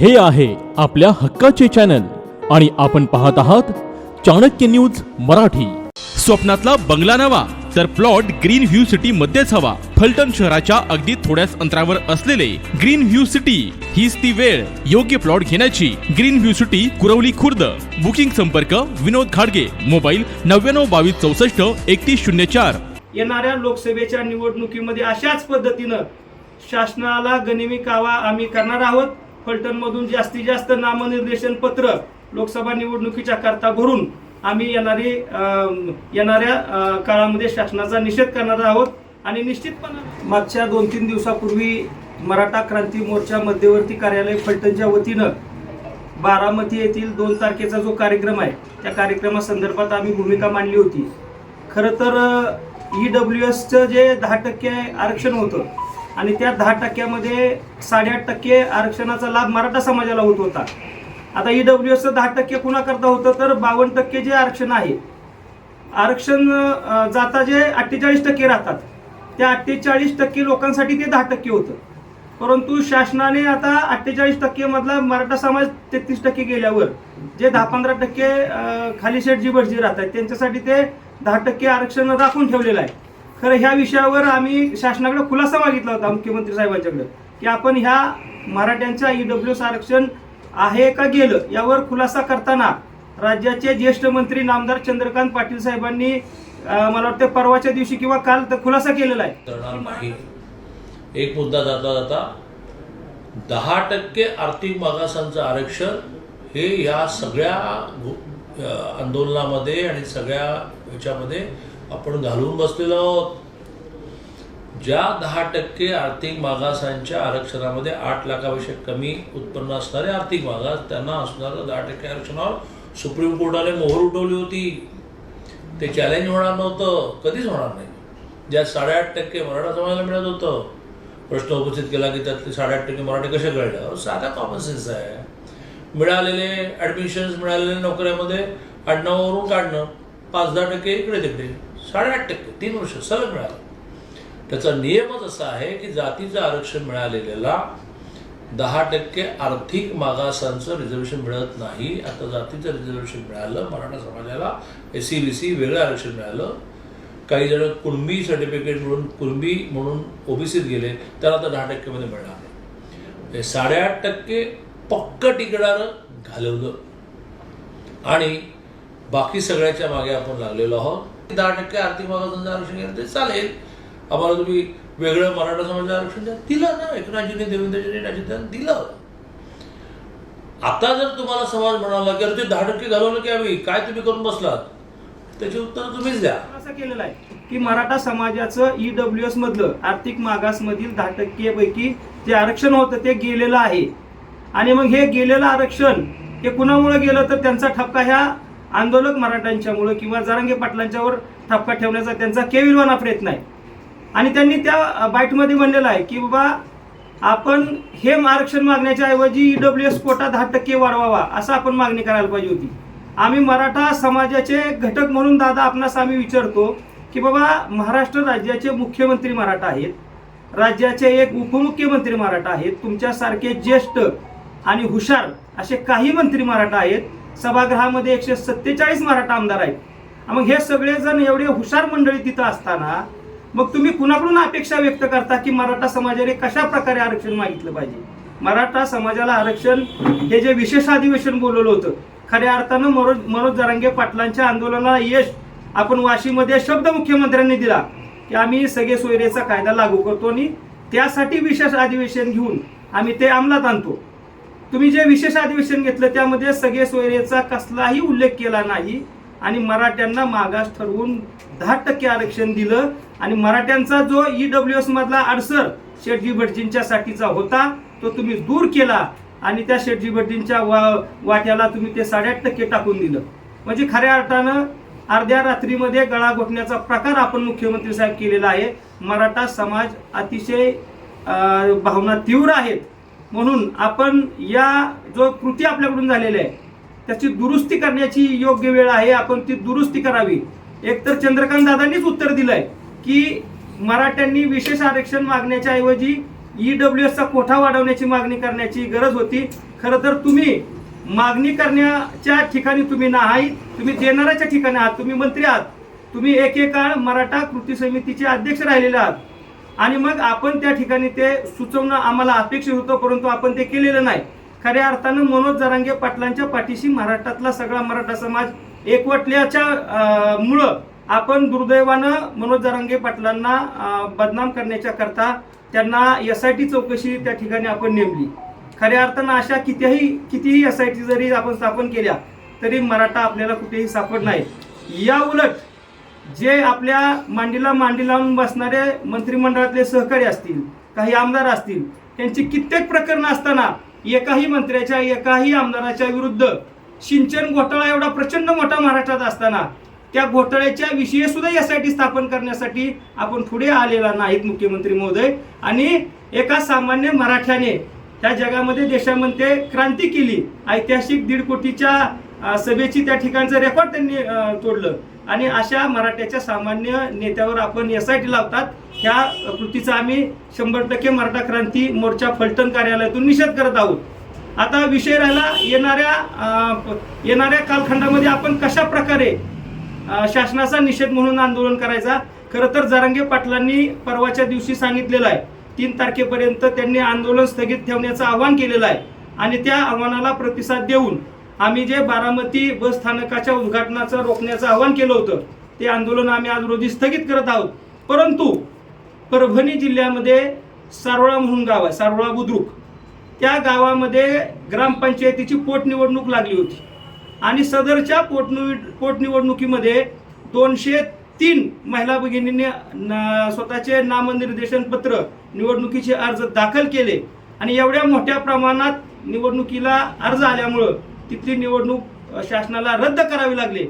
हे आहे आपल्या हक्काचे चॅनल आणि आपण पाहत आहात चाणक्य न्यूज मराठी. स्वप्नातला बंगला नवा तर प्लॉट ग्रीन व्ह्यू सिटी मध्येच हवा. फलटण शहराच्या अगदी थोड्याच अंतरावर असलेले ग्रीन व्ह्यू सिटी हीच ती वेळ योग्य प्लॉट घेण्याची. Green view city Kurwali Khurd. Booking संपर्क विनोद खाडगे. मोबाईल नव्याण्णव बावीस चौसष्ट एकतीस शून्य चार. येणाऱ्या लोकसभेच्या निवडणुकीमध्ये अशाच पद्धतीनं शासनाला गनिमी कावा आम्ही करणार आहोत. फलटणमधून जास्तीत जास्त नामनिर्देशन पत्र लोकसभा निवडणुकीच्या करता भरून आम्ही येणारी येणाऱ्या काळामध्ये शासनाचा निषेध करणार आहोत. आणि निश्चितपणे मागच्या दोन तीन दिवसापूर्वी मराठा क्रांती मोर्चा मध्यवर्ती कार्यालय फलटणच्या वतीनं बारामती येथील दोन तारखेचा जो कार्यक्रम आहे त्या कार्यक्रमासंदर्भात आम्ही भूमिका मांडली होती. खरं तर ई डब्ल्यू एसचं जे दहा टक्के आरक्षण होतं आणि त्या दहा टक्क्यामध्ये साडेआठ टक्के आरक्षणाचा लाभ मराठा समाजाला होत होता. आता ई डब्ल्यू एसचं दहा टक्के कुणाकरता होतं तर बावन्न टक्के जे आरक्षण आहे आरक्षण जाता जे अठ्ठेचाळीस टक्के राहतात त्या अठ्ठेचाळीस टक्के लोकांसाठी ते दहा टक्के होतं. परंतु शासनाने आता अठ्ठेचाळीस टक्केमधला मराठा समाज तेहतीस टक्के गेल्यावर जे दहा पंधरा टक्के खाली शेठ जी भटजी राहतात त्यांच्यासाठी ते दहा टक्के आरक्षण राखून ठेवलेलं आहे. खरं ह्या विषयावर आम्ही शासनाकडे खुलासा मागितला होता मुख्यमंत्री साहेबांच्याकडे की आपण ह्या मराठ्यांच्या ईडब्ल्यू आरक्षण आहे का गेलं यावर खुलासा करताना राज्याचे ज्येष्ठ मंत्री नामदार चंद्रकांत पाटील साहेबांनी मला वाटतं परवाच्या दिवशी किंवा काल तर खुलासा केलेला आहे. एक मुद्दा जाता जाता दहा टक्के आर्थिक मागासांचं आरक्षण हे या सगळ्या आंदोलनामध्ये आणि सगळ्या ह्याच्यामध्ये आपण घालून बसलेलो आहोत. ज्या दहा टक्के आर्थिक मागासांच्या आरक्षणामध्ये आठ लाखापेक्षा कमी उत्पन्न असणारे आर्थिक मागास त्यांना असणारं दहा टक्के आरक्षणावर सुप्रीम कोर्टाने मोहर उठवली होती. ते चॅलेंज होणार नव्हतं. कधीच होणार नाही. ज्या साडेआठ टक्के मराठा समाजाला मिळत होतं. प्रश्न उपस्थित केला की त्यातले साडेआठ टक्के मराठी कसे कळलं? साधा कॉमन सेन्स आहे. मिळालेले ॲडमिशन्स मिळालेल्या नोकऱ्यामध्ये आडनावावरून काढणं. पाच दहा टक्के इकडे तिकडे. साडेआठ टक्के तीन वर्ष सलग मिळालं. त्याचा नियमच असा आहे की जातीचं आरक्षण मिळालेल्याला दहा टक्के आर्थिक मागासांचं रिझर्वेशन मिळत नाही. आता जातीचं रिझर्वेशन मिळालं मराठा समाजाला एस सी बी सी वेगळं आरक्षण मिळालं. काही जण कुणबी सर्टिफिकेट म्हणून कुणबी म्हणून ओबीसीत गेले त्याला आता दहा टक्केमध्ये मिळणार नाही हे साडेआठ टक्के पक्क टिकणारं घालवलं. आणि बाकी सगळ्याच्या मागे आपण लागलेलो आहोत. दहा टक्के आर्थिक मागासांचं आरक्षण केलं ते चालेल. आम्हाला तुम्ही वेगळं मराठा समाजाचं आरक्षण द्या. दिलं ना एकनाथजीने देवेंद्रजीने अजितदान दिलं. आता जर तुम्हाला समाज म्हणाला की अरे ते दहा टक्के घालवलं की आम्ही काय तुम्ही करून बसलात? त्याचे उत्तर तुम्हीच द्या. असं केलेलं आहे की मराठा समाजाचं ई डब्ल्यू एस मधलं आर्थिक मागासमधील दहा टक्के पैकी जे आरक्षण होतं ते गेलेलं आहे. आणि मग हे गेलेलं आरक्षण हे कुणामुळे गेलं तर त्यांचा ठपका ह्या आंदोलक मराठ्यांच्यामुळं किंवा जरांगे पाटलांच्यावर ठपका ठेवण्याचा त्यांचा केविलवाना प्रयत्न आहे. आणि त्यांनी त्या बाईटमध्ये म्हणलेलं आहे की बाबा आपण हे आरक्षण मागण्याच्या ऐवजी ईडब्ल्यू एस कोटा दहा टक्के वाढवावा असं आपण मागणी करायला पाहिजे होती. आम्ही मराठा समाजाचे घटक म्हणून दादा आपणास आम्ही विचारतो की बाबा महाराष्ट्र राज्याचे मुख्यमंत्री मराठा आहेत राज्याचे एक उपमुख्यमंत्री मराठा आहेत तुमच्यासारखे ज्येष्ठ आणि हुशार असे काही मंत्री मराठा आहेत सभागृहामध्ये एकशे सत्तेचाळीस मराठा आमदार आहेत. मग हे सगळेजण एवढे हुशार मंडळी तिथं असताना मग तुम्ही कुणाकडून अपेक्षा व्यक्त करता की मराठा समाजाने कशा प्रकारे आरक्षण मागितलं पाहिजे? मराठा समाजाला आरक्षण हे जे विशेष अधिवेशन बोलवलं होतं खऱ्या अर्थानं मनोज मनोज जरांगे पाटलांच्या आंदोलनाला यश आपण वाशीमध्ये शब्द मुख्यमंत्र्यांनी दिला की आम्ही सगळे सोयरेचा कायदा लागू करतो आणि त्यासाठी विशेष अधिवेशन घेऊन आम्ही ते अंमलात आणतो. तुम्ही जे विशेष अधिवेशन घेतलं त्यामध्ये सगळे सोयरेचा कसलाही उल्लेख केला नाही आणि मराठ्यांना मागास ठरवून दहा टक्के आरक्षण दिलं आणि मराठ्यांचा जो ई डब्ल्यू एस मधला अडसर शेटजी भटजींच्या साठीचा होता तो तुम्ही दूर केला आणि त्या शेटजी भटजींच्या वा वाट्याला तुम्ही ते साडेआठ टक्के टाकून दिलं. म्हणजे खऱ्या अर्थानं अर्ध्या रात्रीमध्ये गळा घोटण्याचा प्रकार आपण मुख्यमंत्री साहेब केलेला आहे. मराठा समाज अतिशय भावना तीव्र आहेत. म्हणून आपण या जो कृती आपल्याकडून झालेल्या आहे त्याची दुरुस्ती करण्याची योग्य वेळ आहे आपण ती दुरुस्ती करावी. एकतर चंद्रकांत दादांनीच उत्तर दिलंय की मराठ्यांनी विशेष आरक्षण मागण्याच्या ऐवजी ईडब्ल्यू एसचा कोठा वाढवण्याची मागणी करण्याची गरज होती. खरं तर तुम्ही मागणी करण्याच्या ठिकाणी तुम्ही नाही तुम्ही देणाऱ्याच्या ठिकाणी आहात तुम्ही मंत्री आहात. तुम्ही एकेकाळ मराठा कृती समितीचे अध्यक्ष राहिलेले आहात. आणि मग आपण त्या ठिकाणी ते सुचवणं आम्हाला अपेक्षित होतं परंतु आपण ते केलेलं नाही. खऱ्या अर्थानं मनोज जरांगे पाटलांच्या पाठीशी महाराष्ट्रातला सगळा मराठा समाज एकवटल्याच्या मुळं आपण दुर्दैवानं मनोज जरांगे पाटलांना बदनाम करण्याच्या करता त्यांना एस आय टी चौकशी त्या ठिकाणी आपण नेमली. खऱ्या अर्थानं अशा कितीही कितीही एस आय टी जरी आपण स्थापन केल्या तरी मराठा आपल्याला कुठेही सापड नाही. या उलट जे आपल्या मांडीला मांडी लावून बसणारे मंत्रिमंडळातले सहकारी असतील काही आमदार असतील त्यांची कित्येक प्रकरणं असताना एकाही मंत्र्याच्या एकाही आमदाराच्या विरुद्ध सिंचन घोटाळा एवढा प्रचंड मोठा महाराष्ट्रात असताना त्या घोटाळ्याच्या विषयी सुद्धा यासाठी आय टी स्थापन करण्यासाठी आपण पुढे आलेला नाहीत मुख्यमंत्री महोदय. आणि एका सामान्य मराठ्याने त्या जगामध्ये देशामध्ये क्रांती केली. ऐतिहासिक दीड कोटीच्या सभेची त्या ठिकाणचं रेकॉर्ड त्यांनी तोडलं. आणि अशा मराठ्याच्या सामान्य नेत्यावर आपण एस आय टी लावतात. ह्या कृतीचा आम्ही शंभर टक्के मराठा क्रांती मोर्चा फलटण कार्यालयातून निषेध करत आहोत. आता विषय राहिला येणाऱ्या प- येणाऱ्या कालखंडामध्ये आपण कशा प्रकारे शासनाचा निषेध म्हणून आंदोलन करायचा? खरं तर जारंगे पाटलांनी परवाच्या दिवशी सांगितलेलं आहे. तीन तारखेपर्यंत त्यांनी आंदोलन स्थगित ठेवण्याचं आवाहन केलेलं आहे. आणि त्या आव्हानाला प्रतिसाद देऊन आम्ही जे बारामती बस स्थानकाच्या उद्घाटनाचं रोखण्याचं आवाहन केलं होतं ते आंदोलन आम्ही आज रोजी स्थगित करत आहोत. परंतु परभणी जिल्ह्यामध्ये सारोळा म्हणून गाव आहे सारोळा बुद्रुक. त्या गावामध्ये ग्रामपंचायतीची पोटनिवडणूक लागली होती. आणि सदरच्या पोटनिव पोटनिवडणुकीमध्ये दोनशे तीन महिला भगिनींनी न- स्वतःचे नामनिर्देशन पत्र निवडणुकीचे अर्ज दाखल केले. आणि एवढ्या मोठ्या प्रमाणात निवडणुकीला अर्ज आल्यामुळं तिथली निवडणूक शासनाला रद्द करावी लागली.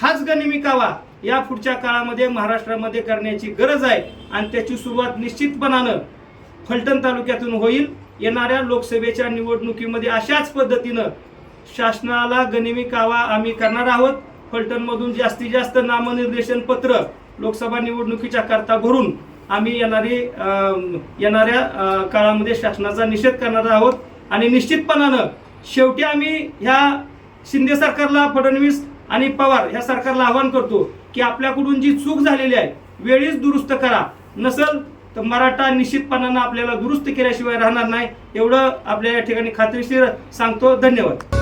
हाच गनिमी कावा या पुढच्या काळामध्ये महाराष्ट्रामध्ये करण्याची गरज आहे आणि त्याची सुरुवात निश्चितपणानं फलटण तालुक्यातून होईल. येणाऱ्या लोकसभेच्या निवडणुकीमध्ये अशाच पद्धतीनं शासनाला गनिमी कावा आम्ही करणार आहोत. फलटणमधून जास्तीत जास्त नामनिर्देशन पत्र लोकसभा निवडणुकीच्या करता भरून आम्ही येणारी येणाऱ्या काळामध्ये शासनाचा निषेध करणार आहोत. आणि निश्चितपणानं शेवटी आम्ही ह्या शिंदे सरकारला फडणवीस आणि पवार ह्या सरकारला आवाहन करतो की आपल्याकडून जी चूक झालेली आहे वेळीच दुरुस्त करा. नसल तर मराठा निश्चितपणानं आपल्याला दुरुस्त केल्याशिवाय राहणार नाही. एवढं आपल्या या ठिकाणी खात्रीशीर सांगतो. धन्यवाद.